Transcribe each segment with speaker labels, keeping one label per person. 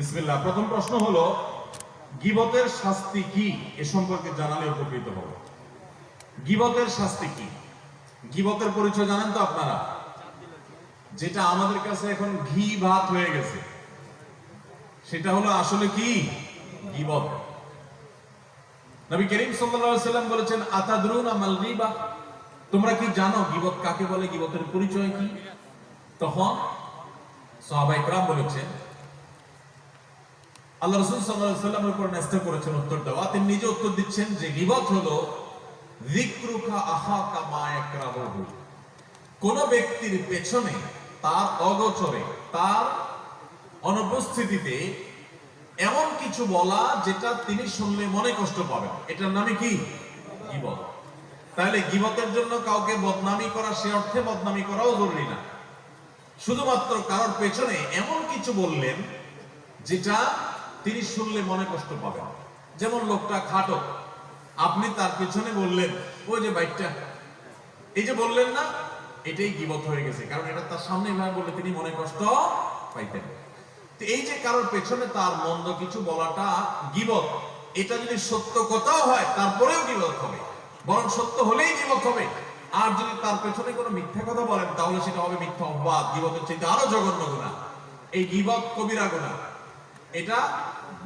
Speaker 1: বিসমিল্লাহ, প্রথম প্রশ্ন হলো, গিবতের শাস্তি কি? এ সম্পর্কে জানালে উপকৃত হব। গিবতের শাস্তি কি? গিবতের পরিচয় জানেন তো আপনারা? যেটা আমাদের কাছে এখন ঘি ভাত হয়ে গেছে। সেটা হলো আসলে কি? গিবত। নবী করিম সাল্লাম বলেছেন, আতাদরুন আমাল গিবা? তোমরা কি জানো গিবত কাকে বলে? গিবতের পরিচয় কি? তখন সাহাবা ইকরাম বলেছেন আল্লাহ রাসূল আলাইহি সাল্লামের উপর ন্যস্ত করেছেন উত্তর দেওয়া তিনি নিজে উত্তর দিচ্ছেন যে গিবত হলো, যিকরুকা আহাকা মা ইয়াকরাহু। কোন ব্যক্তির পেছনে, তার অগোচরে, তার অনুপস্থিতিতে এমন কিছু বলা যেটা তিনি শুনলে মনে কষ্ট পাবেন। এটার নামে কি? গিবত। তাহলে গিবতের জন্য কাউকে বদনামি করা, সে অর্থে বদনামি করাও জরুরি না। শুধুমাত্র কারোর পেছনে এমন কিছু বললেন যেটা তিনি শুনলে মনে কষ্ট পাবেন। যেমন লোকটা খাটো, আপনি তার পেছনে বললেন, ওই যে বাইকটা। এই যে বললেন না, এটাই গিবত হয়ে গেছে, কারণ এটা তার সামনে ভাবে বললে তিনি মনে কষ্ট পাইতেন। এই যে কারোর পেছনে তার মন্দ কিছু বলাটা গিবত, এটা যদি সত্য কথাও হয়, তারপরেও গিবত হবে। বরং সত্য হলেই গিবত হবে। আর যদি তার পেছনে কোনো মিথ্যা কথা বলেন, তাহলে সেটা হবে মিথ্যা অপবাদ। গিবতের চাইতে আরও জঘন্য গুণা। এই গিবত কবিরা গুণা। এটা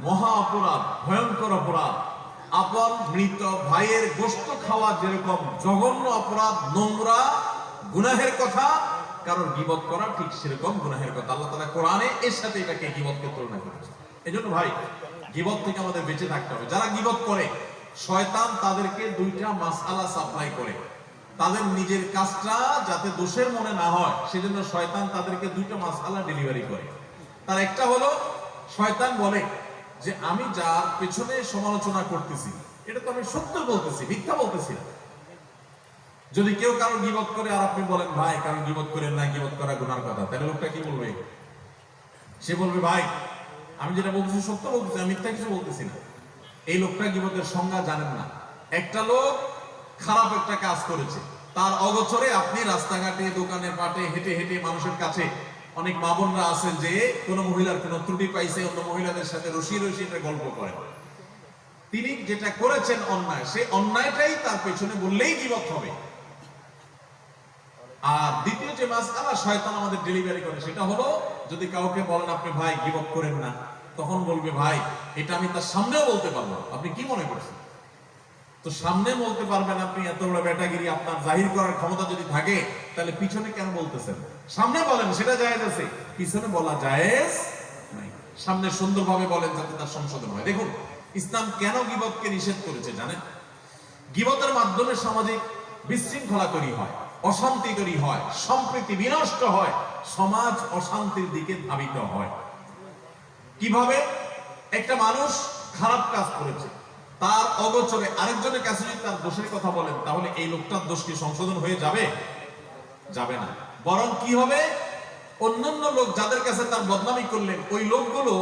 Speaker 1: মহা অপরাধ, ভয়ঙ্কর অপরাধ। আপন, মৃত ভাইয়ের গোস্ত খাওয়া যেরকম জঘন্য অপরাধ, নোংরা, গুনাহের কথা কারণ গিবত করা ঠিক সেরকম গুনাহের কথা। আল্লাহ তাআলা কোরআনে এর সাথে এটাকে গিবতকে তুলনা করেছে। এই জন্য ভাই, গিবত থেকে আমাদের বেঁচে থাকতে হবে। যারা গিবত করে, শয়তান তাদেরকে দুইটা মাসআলা সাপ্লাই করে। তাদের নিজের কাজটা যাতে দোষের মনে না হয়, সেজন্য শয়তান তাদেরকে দুইটা মাসআলা ডেলিভারি করে। তার একটা হলো, শয়তান বলে যে আমি যার পেছনে সমালোচনা করতেছি, এটা তো আমি সত্য বলতেছি, মিথ্যা বলতেছি যদি কেউ কারও গিবত করে আর আপনি বলেন, ভাই, কারও গিবত করেন না গিবত করা গুনার কথা। তাহলে লোকটা কি বলবে? সে বলবে, ভাই, আমি যেটা বলতেছি সত্য বলতেছি, আমি মিথ্যা কিছু বলতেছি না। এই লোকটা গিবতের সংজ্ঞা জানেন না। একটা লোক খারাপ একটা কাজ করেছে। তার অগোচরে আপনি রাস্তাঘাটে, দোকানে পাটে হেঁটে হেঁটে মানুষের কাছে অনেক মা বোনরা আছেন যে কোন মহিলার কোন ত্রুটি পাইছে, অন্য মহিলাদের সাথে রসি রসি গল্প করেন। তিনি যেটা করেছেন অন্যায়, সেই অন্যায়টাই তার পেছনে বললেই গিবত হবে। আর দ্বিতীয় যে মাসআলা শয়তান আমাদের ডেলিভারি করে, সেটা হলো, যদি কাউকে বলেন, আপনি ভাই, গিবত করেন না, তখন বলবে, ভাই, এটা আমি তার সামনেও বলতে পারব আপনি কি মনে করছেন? তো সামনে বলতে পারবেন আপনি এত বড় বেটাগিরি আপনার জাহির করার ক্ষমতা যদি থাকে, তাহলে পিছনে কেন বলতেছেন? সামনে বলেন, সেটা জায়েজ আছে। পিছনে বলা জায়েজ নাই। সামনে সুন্দরভাবে বলেন যাতে তার সংশোধন হয়। দেখুন, ইসলাম কেন গিবতকে নিষেধ করেছে জানেন? গিবতের মাধ্যমে সামাজিক বিশৃঙ্খলা তৈরি হয়, অশান্তি তৈরি হয়, সম্প্রীতি বিনষ্ট হয়, সমাজ অশান্তির দিকে ধাবিত হয়। কীভাবে? একটা মানুষ খারাপ কাজ করেছে। তার অগোচরে আরেকজনের কাছে যদি তার দোষের কথা বলেন, তাহলে এই লোকটার দোষ কি সংশোধন হয়ে যাবে? যাবে না। বরং কি হবে? অন্যান্য লোক যাদের কাছে তার বদনামি করলেন, ওই লোকগুলো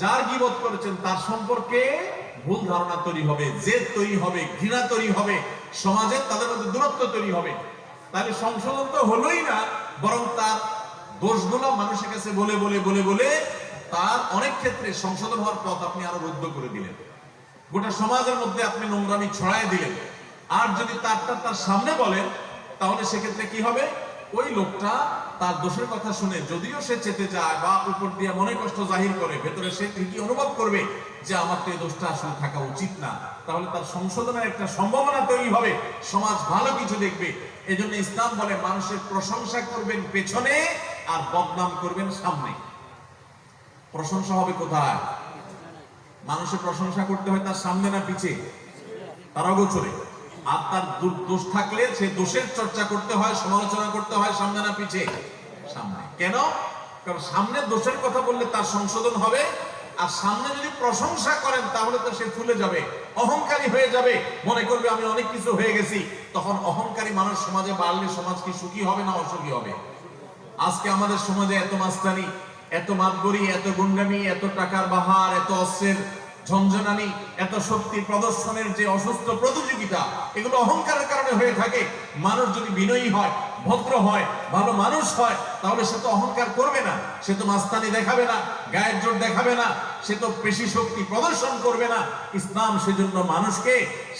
Speaker 1: যার গিবত করেছেন, তার সম্পর্কে ভুল ধারণা তৈরি হবে, জেদ তৈরি হবে, ঘৃণা তৈরি হবে সমাজের তাদের মধ্যে দূরত্ব তৈরি হবে। তাহলে সংশোধন তো হলোই না, বরং তার দোষগুলো মানুষের কাছে বলে বলে বলে বলে তার অনেক ক্ষেত্রে সংশোধন হওয়ার পথ আপনি আরও রুদ্ধ করে দিলেন। গোটা সমাজের মধ্যে আপনি নোংরামি ছড়াই দিলেন। আর যদি তারটা তার সামনে বলেন, তাহলে সেক্ষেত্রে কি হবে? ওই লোকটা তার দোষের কথা শুনে যদিও সে চেতে যায় বা উপর দিয়ে মনে কষ্ট জাহির করে, ভেতরে সে ঠিকই অনুভব করবে যে আমার তো এই দোষটা আসলে থাকা উচিত না। তাহলে তার সংশোধনের একটা সম্ভাবনা তৈরি হবে। সমাজ ভালো কিছু দেখবে। এজন্য ইসলাম বলে, মানুষের প্রশংসা করবেন পেছনে আর বদনাম করবেন সামনে। প্রশংসা হবে কোথায়? মানুষের প্রশংসা করতে হয় তার সামনে না পিছে। তার অগোচরে। আর তার দোষ থাকলে সে দোষের চর্চা করতে হয়, সমালোচনা করতে হয় সামনে না পিছে। সামনে। কেন? কারণ সামনে দোষের কথা বললে তার সংশোধন হবে। আর সামনে যদি প্রশংসা করেন, তাহলে তো সে ফুলে যাবে, অহংকারী হয়ে যাবে। মনে করবে, আমি অনেক কিছু হয়ে গেছি। তখন অহংকারী মানুষ সমাজে বাড়লে সমাজ কি সুখী হবে না অসুখী হবে? আজকে আমাদের সমাজে এত মাস্তানি এত মাতবরি এত গুন্ডামি এত টাকার বাহার এত অস্ত্রের ঝঞ্ঝনানি এত শক্তি প্রদর্শনের যে অসুস্থ প্রতিযোগিতা, এগুলো অহংকারের কারণে হয়ে থাকে। মানুষ যদি বিনয়ী হয়, ভদ্র হয়, ভালো মানুষ হয়, তাহলে সে তো অহংকার করবে না, সে তো মাস্তানি দেখাবে না, গায়ের জোর দেখাবে না, সে তো পেশি শক্তি প্রদর্শন করবে না। ইসলাম সেজন্য মানুষকে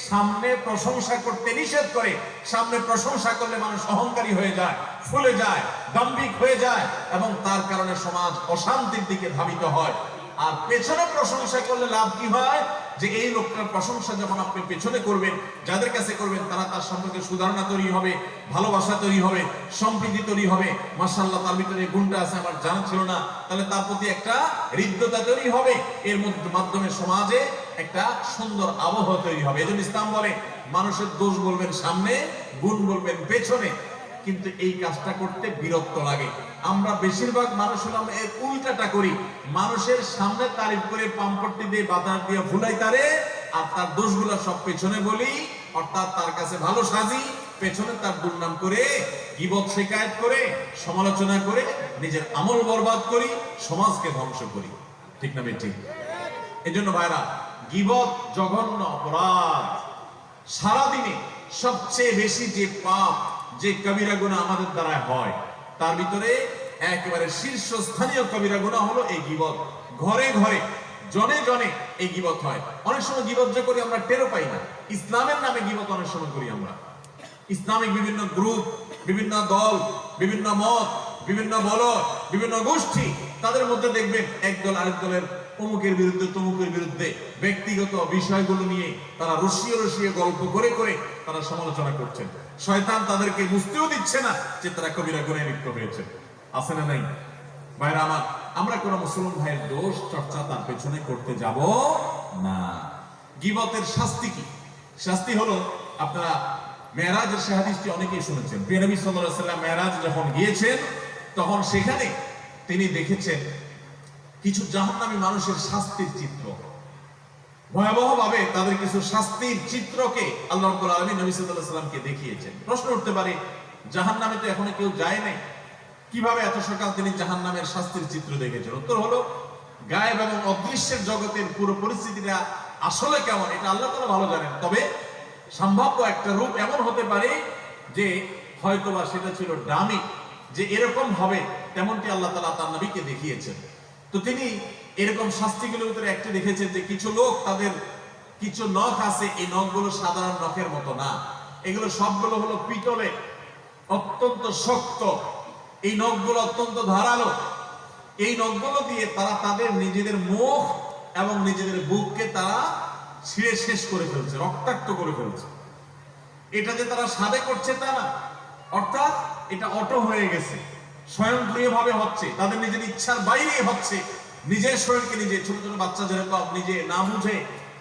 Speaker 1: সামনে প্রশংসা করতে নিষেধ করে। সামনে প্রশংসা করলে মানুষ অহংকারী হয়ে যায়, ফুলে যায়, দাম্ভিক হয়ে যায় এবং তার কারণে সমাজ অশান্তির দিকে ধাবিত হয়। আর পেছনে প্রশংসা করলে লাভ কি হয়? যে এই লোকটার প্রশংসা যখন আপনি পেছনে করবেন, যাদের কাছে করবেন, তারা তার সম্পর্কে সুধারণা তৈরি হবে, ভালোবাসা তৈরি হবে, সম্প্রীতি তৈরি হবে। মার্শাল্লাহ তার ভিতরে গুণটা আছে, আমার জানা ছিল না। তাহলে তার প্রতি একটা হৃদ্যতা তৈরি হবে। এর মধ্যে মাধ্যমে সমাজে একটা সুন্দর আবহাওয়া তৈরি হবে। এজন্য ইসলাম বলে, মানুষের দোষ বলবেন সামনে, গুণ বলবেন পেছনে। কিন্তু এই কাজটা করতে বিরক্ত লাগে। আমরা বেশিরভাগ মানুষ হলাম এর উল্টাটা করি। মানুষের সামনে তারিফ করে পাম্পট্টি দিয়ে বাতাস দিয়ে ভুলাই তারে, আর তার দোষগুলো সব পেছনে বলি। অর্থাৎ তার কাছে ভালো সাজি, পেছনে তার দুর্নাম করে, গিবত শেখায়ত করে, সমালোচনা করে, নিজের আমল বরবাদ করি, সমাজকে ধ্বংস করি। ঠিক না ঠিক এই জন্য ভাইরা, গিবত জঘন্য অপরাধ। সারাদিনে সবচেয়ে বেশি যে পাপ, যে কবিরা গুণা আমাদের দ্বারা হয় তার ভিতরে একেবারে শীর্ষস্থানীয় কবিরা গুণা হলো এই গিবত। ঘরে ঘরে, জনে জনে এই গিবত হয়। অনেক সময় গিবত যে করি আমরা টেরো পাই না। ইসলামের নামে গিবত অনেক সময় করি আমরা। ইসলামিক বিভিন্ন গ্রুপ, বিভিন্ন দল, বিভিন্ন মত, বিভিন্ন বল বিভিন্ন গোষ্ঠী তাদের মধ্যে দেখবেন একদল আরেক দলের অমুকের বিরুদ্ধে, তমুকের বিরুদ্ধে ব্যক্তিগত বিষয়গুলো নিয়ে তারা রসিয়ে রসিয়ে গল্প করে করে তারা সমালোচনা করছেন। শয়তান তাদেরকে বুঝতেও দিচ্ছে না যে তারা কবিরা গুণে লিপ্ত হয়েছে। আছে না নাই? ভাইরা আমার, আমরা কোন মুসলমান ভাইয়ের দোষ, চর্চা তার পেছনে করতে যাব না। গিবতের শাস্তি কি? শাস্তি হলো আপনারা মেরাজের সে হাদিসটি অনেকেই শুনেছেন। প্রিয় নবী সাল্লাল্লাহু মেরাজ যখন গিয়েছেন, তখন সেখানে তিনি দেখেছেন কিছু জাহান্নামী মানুষের শাস্তির চিত্র। ভয়াবহভাবে তাদের কিছু শাস্তির চিত্রকে আল্লাহ রাব্বুল আলামিন নবী আলাইহি সাল্লামকে দেখিয়েছেন। প্রশ্ন উঠতে পারে, জাহান্নামে তো এখনও কেউ যায় নাই? কীভাবে এত সকাল তিনি জাহান্নামের শাস্তির চিত্র দেখেছেন? উত্তর হলো, গায়েব এবং অদৃশ্যের জগতের পুরো পরিস্থিতিটা আসলে কেমন, এটা আল্লাহ তাআলা ভালো জানেন। তবে সম্ভাব্য একটা রূপ এমন হতে পারে যে হয়তোবা সেটা ছিল ডামি, যে এরকম হবে তেমনটি আল্লাহ তাআলা তার নবীকে দেখিয়েছেন। তো তিনি এরকম শাস্তিগুলোর ভিতরে একটি দেখেছেন যে কিছু লোক তাদের কিছু নখ আছে, এই নখগুলো সাধারণ নখের মতো না। এগুলো সবগুলো হলো পিতলে, অত্যন্ত শক্ত। এই নখগুলো অত্যন্ত ধারালো। এই নখগুলো দিয়ে তারা তাদের নিজেদের মুখ এবং নিজেদের বুককে তারা ছিঁড়ে শেষ করে ফেলছে, রক্তাক্ত করে ফেলছে। এটা যে তারা সাদে করছে তা না। অর্থাৎ এটা অটো হয়ে গেছে। স্বয়ংক্রিয়ভাবে হচ্ছে, তাদের নিজের ইচ্ছার বাইরে হচ্ছে, নিজের শরীরকে নিজে, ছোট ছোট বাচ্চা যেরকম নিজে না বুঝে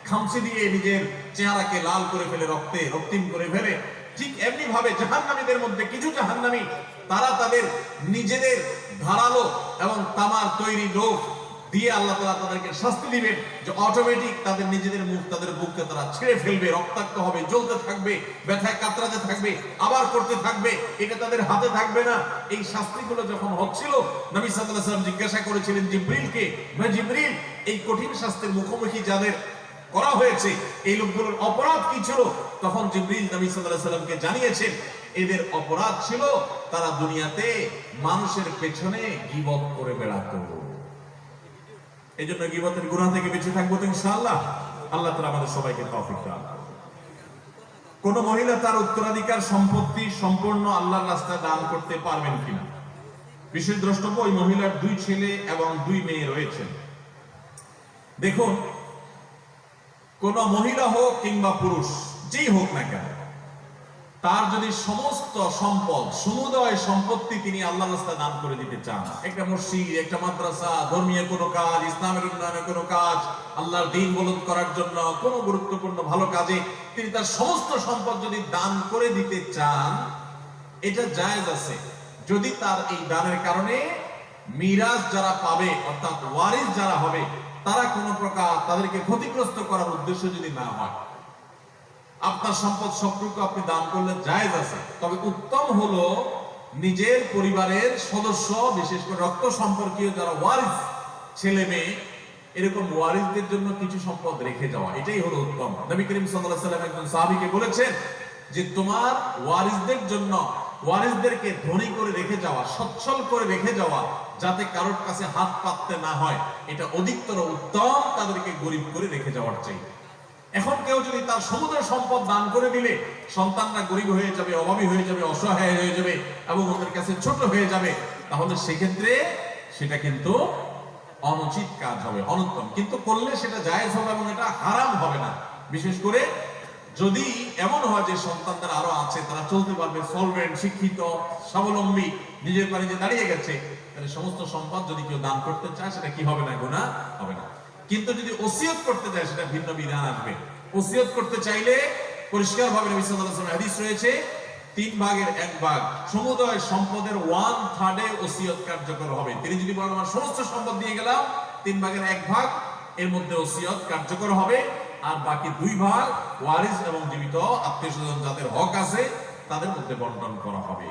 Speaker 1: খামসি দিয়ে নিজের চেহারাকে লাল করে ফেলে, রক্তে রক্তিম করে ফেলে, ঠিক এমনি ভাবে জাহান্নামীদের মধ্যে কিছু জাহান্নামী, তারা তাদের নিজেদের ধারালো এবং তামার তৈরি লোক দিয়ে আল্লাহ তাআলা তাদেরকে শাস্তি দিবেন যে অটোমেটিক তাদের নিজেদের মুখ তাদের বুককে তারা ছেড়ে ফেলবে, রক্তাক্ত হবে, জ্বলতে থাকবে, ব্যথায় কাতরাতে থাকবে, আবার করতে থাকবে। এটা তাদের হাতে থাকবে না। এই শাস্তিগুলো যখন হচ্ছিল, নবী সাল্লাল্লাহু আলাইহি ওয়াসাল্লাম জিজ্ঞাসা করেছিলেন জিবরিলকে জিবরিল, এই কঠিন শাস্তির মুখোমুখি যাদের করা হয়েছে, এই লোকগুলোর অপরাধ কি ছিল? তখন জিবরিল নবী আলাইহি সাল্লামকে জানিয়েছেন, এদের অপরাধ ছিল তারা দুনিয়াতে মানুষের পেছনে গীবত করে বেড়াতো। এই জন্য গিবতের গুনাহ থেকে বেঁচে থাকব তো ইনশাআল্লাহ? আল্লাহ তাআলা আমাদের সবাইকে কোন মহিলা তার উত্তরাধিকার, সম্পত্তি সম্পূর্ণ আল্লাহর রাস্তায় দান করতে পারবেন কিনা? বিশেষ দ্রষ্টব্য, ওই মহিলার দুই ছেলে এবং দুই মেয়ে রয়েছেন দেখুন, কোন মহিলা হোক কিংবা পুরুষ, যেই হোক না কেন তার যদি সমস্ত সম্পদ, সমুদয় সম্পত্তি তিনি আল্লাহ রাস্তায় দান করে দিতে চান। একটা মসজিদ, একটা মাদ্রাসা, ধর্মীয় কোনো কাজ, ইসলামের উন্নয়নের কোনো কাজ, আল্লাহর দিন বলদ করার জন্য কোনো গুরুত্বপূর্ণ ভালো কাজে তিনি তার সমস্ত সম্পদ যদি দান করে দিতে চান, এটা জায়েজ আছে। যদি তার এই দানের কারণে মিরাজ যারা পাবে, অর্থাৎ ওয়ারিস যারা হবে, তারা কোনো প্রকার তাদেরকে ক্ষতিগ্রস্ত করার উদ্দেশ্য যদি না হয় আপনার সম্পদ সবটুকু আপনি দান করলে জায়েজ আছে। তবে উত্তম হলো নিজের পরিবারের সদস্য, বিশেষ করে রক্ত সম্পর্কীয় যারা ওয়ারিস, ছেলে মেয়ে, এরকম ওয়ারিসদের জন্য কিছু সম্পদ রেখে যাওয়া, এটাই হলো উত্তম। নবী করিম সাল্লাল্লাহু সাল্লাম একজন সাহাবীকে বলেছেন যে তোমার ওয়ারিসদের জন্য, ওয়ারিসদেরকে ধনী করে রেখে যাওয়া, সচ্ছল করে রেখে যাওয়া, যাতে কারোর কাছে হাত পাততে না হয়, এটা অধিকতর উত্তম, তাদেরকে গরিব করে রেখে যাওয়ার চাই এখন কেউ যদি তার সমুদ্র সম্পদ দান করে দিলে, সন্তানরা গরিব হয়ে যাবে, অভাবী হয়ে যাবে, অসহায় হয়ে যাবে এবং ওদের কাছে ছোট হয়ে যাবে, তাহলে সেক্ষেত্রে সেটা কিন্তু অনুচিত কাজ হবে, অনুত্তম। কিন্তু করলে সেটা জায়েজ হবে এবং এটা হারাম হবে না। বিশেষ করে যদি এমন হয় যে সন্তানদের আরও আছে, তারা চলতে পারবে সলভেন্ট শিক্ষিত, স্বাবলম্বী, নিজের পানিতে দাঁড়িয়ে গেছে, তাহলে সমস্ত সম্পদ যদি কেউ দান করতে চায়, সেটা কি হবে না? গোনা হবে না। কিন্তু যদি ওসিয়ত করতে চায় সেটা ভিন্ন বিধান আসবে। ওসিয়ত করতে চাইলে পরিষ্কার ভাবে হাদিস রয়েছে, তিন ভাগের এক ভাগ। সমুদয় সম্পদের ওয়ান থার্ডে ওসিয়ত কার্যকর হবে। তিনি যদি বলেন, আমার সমস্ত সম্পদ দিয়ে গেলাম তিন ভাগের এক ভাগ, এর মধ্যে ওসিয়ত কার্যকর হবে। আর বাকি দুই ভাগ, ওয়ারিস এবং জীবিত আত্মীয় স্বজন যাদের হক আছে, তাদের মধ্যে বন্টন করা হবে।